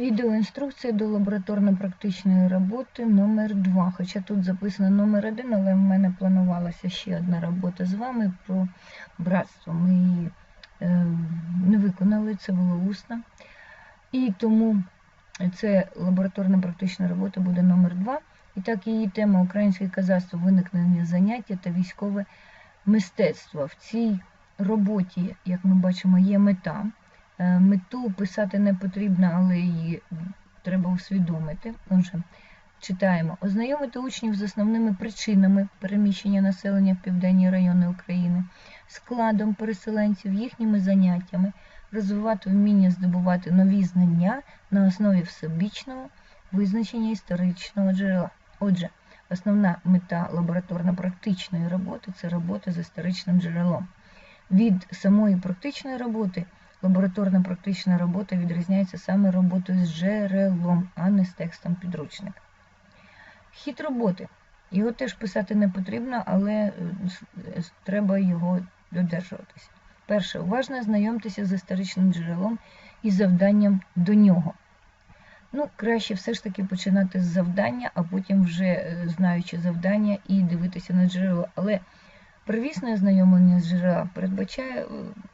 Відеоінструкція до лабораторно-практичної роботи номер 2 Хоча тут записано номер 1 але в мене планувалася ще одна робота з вами про братство. Ми її е, не виконали, це було усно. І тому це лабораторно-практична робота буде номер 2 І так, її тема Українське казацтво, виникнення заняття та військове мистецтво. В цій роботі, як ми бачимо, є мета. Е, Мету писати не потрібно, але її треба усвідомити. Отже, читаємо. Ознайомити учнів з основними причинами переміщення населення в південні райони України, складом переселенців, їхніми заняттями, розвивати вміння здобувати нові знання на основі всебічного визначення історичного джерела. Отже, основна мета лабораторно-практичної роботи це робота з історичним джерелом. Від самої практичної роботи лабораторно-практична робота відрізняється саме роботою з джерелом, а не з текстом підручника. Хід роботи. Його теж писати не потрібно, але е, треба його додержуватися. Перше, уважно знайомтеся з історичним джерелом і завданням до нього. Ну, краще все ж таки починати з завдання, а потім вже е, знаючи завдання і дивитися на джерело. Але Первісне ознайомлення з джерела передбачає е,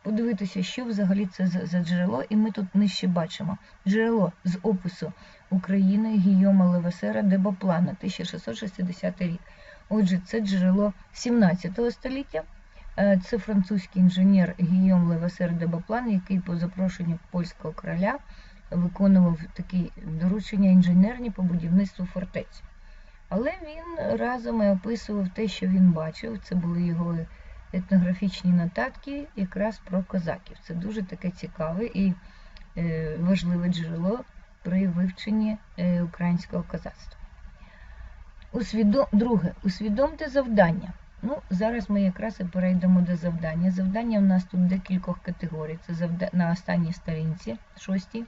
подивитися, що взагалі це за, за джерело, і ми тут нижче бачимо джерело з опису України Гійома Левесера Дебоплана, 1660 рік. Отже, це джерело 17 століття. Е, Це французький інженер Гійом Левесер Дебоплан, який по запрошенню польського короля виконував такі доручення інженерні по будівництву фортець. Але він разом і описував те, що він бачив. Це були його етнографічні нотатки якраз про козаків. Це дуже таке цікаве і е, важливе джерело при вивченні е, українського козацтва. Усвідом... Друге, усвідомте завдання. Ну, зараз ми якраз і перейдемо до завдання. Завдання у нас тут декількох категорій. Це завда... на останній сторінці, шостій.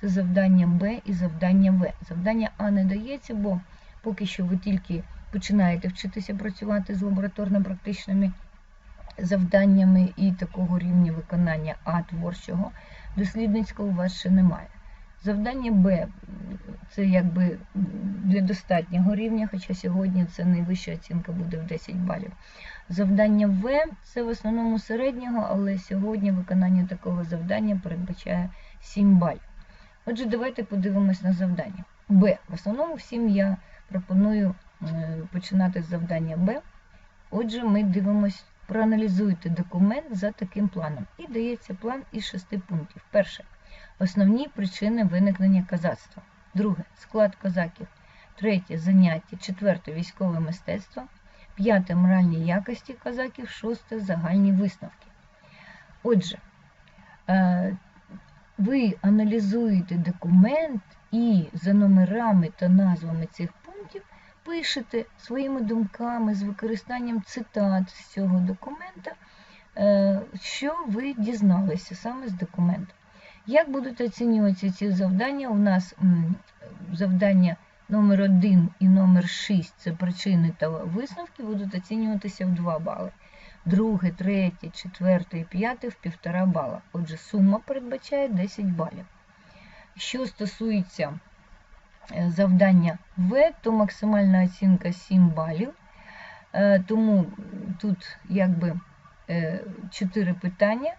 Це завдання Б і завдання В. Завдання А не дається, бо поки що ви тільки починаєте вчитися працювати з лабораторно-практичними завданнями і такого рівня виконання А творчого, дослідницького у вас ще немає. Завдання Б це якби для достатнього рівня, хоча сьогодні це найвища оцінка буде в 10 балів. Завдання В це в основному середнього, але сьогодні виконання такого завдання передбачає 7 балів. Отже, давайте подивимось на завдання. Б. В основному всім я пропоную е, починати з завдання Б. Отже, ми дивимось, проаналізуйте документ за таким планом. І дається план із шести пунктів. Перше. Основні причини виникнення казацтва. Друге склад козаків. Третє заняття. Четверте військове мистецтво. П'яте моральні якості козаків. Шосте загальні висновки. Отже, е, ви аналізуєте документ і за номерами та назвами цих пунктів пишете своїми думками з використанням цитат з цього документа, е, що ви дізналися саме з документу. Як будуть оцінюватися ці завдання? У нас завдання номер 1 і номер 6 це причини та висновки, будуть оцінюватися в 2 бали. Друге, третє, четверте і п'яте в півтора бала. Отже, сума передбачає 10 балів. Що стосується е, завдання В, то максимальна оцінка 7 балів. Е, Тому тут якби 4 питання.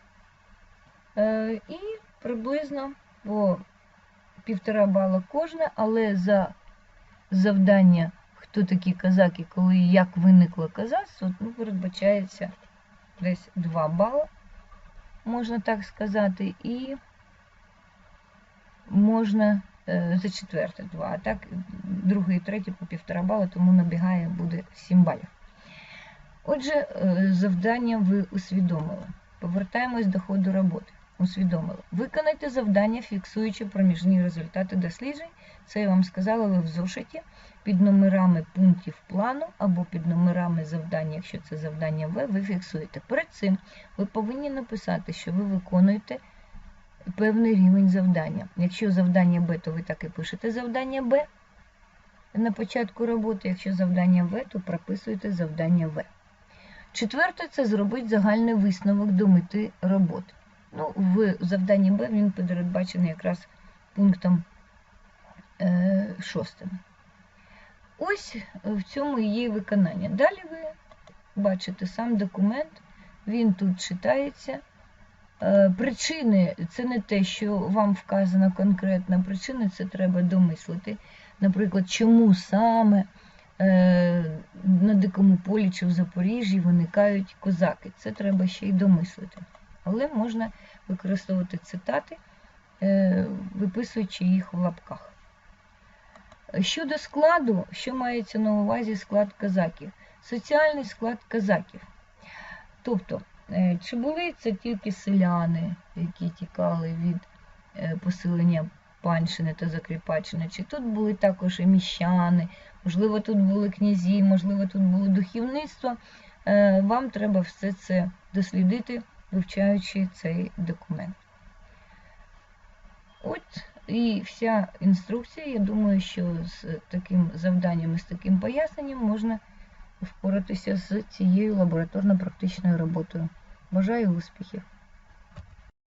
Е, і приблизно по півтора бала кожне, але за завдання, хто такі казаки, коли і як виникло казацтво, ну, передбачається десь 2 бали, можна так сказати, і можна е, за четверте 2, а так другий і третій по півтора бала, тому набігає буде 7 балів. Отже, е, завдання ви усвідомили. Повертаємось до ходу роботи. Усвідомили. Виконайте завдання, фіксуючи проміжні результати досліджень. Це я вам сказала, ви в зошиті під номерами пунктів плану або під номерами завдання, якщо це завдання В, ви фіксуєте. Перед цим ви повинні написати, що ви виконуєте певний рівень завдання. Якщо завдання Б, то ви так і пишете завдання Б на початку роботи. Якщо завдання В, то прописуєте завдання В. Четверте це зробити загальний висновок до мети роботи. Ну, в завданні Б він передбачений якраз пунктом е, шостими. Ось в цьому її виконання. Далі ви бачите сам документ, він тут читається. Е, Причини це не те, що вам вказано конкретно, причини це треба домислити. Наприклад, чому саме е, на Дикому полі чи в Запоріжжі виникають козаки. Це треба ще й домислити. Але можна використовувати цитати, е, виписуючи їх в лапках. Щодо складу, що мається на увазі склад казаків? Соціальний склад казаків. Тобто, чи були це тільки селяни, які тікали від е, поселення панщини та закріпаччини, чи тут були також і міщани, можливо, тут були князі, можливо, тут було духовництво. Е, Вам треба все це дослідити, вивчаючи цей документ. От і вся інструкція. Я думаю, що з таким завданням і з таким поясненням можна впоратися з цією лабораторно-практичною роботою. Бажаю успіхів!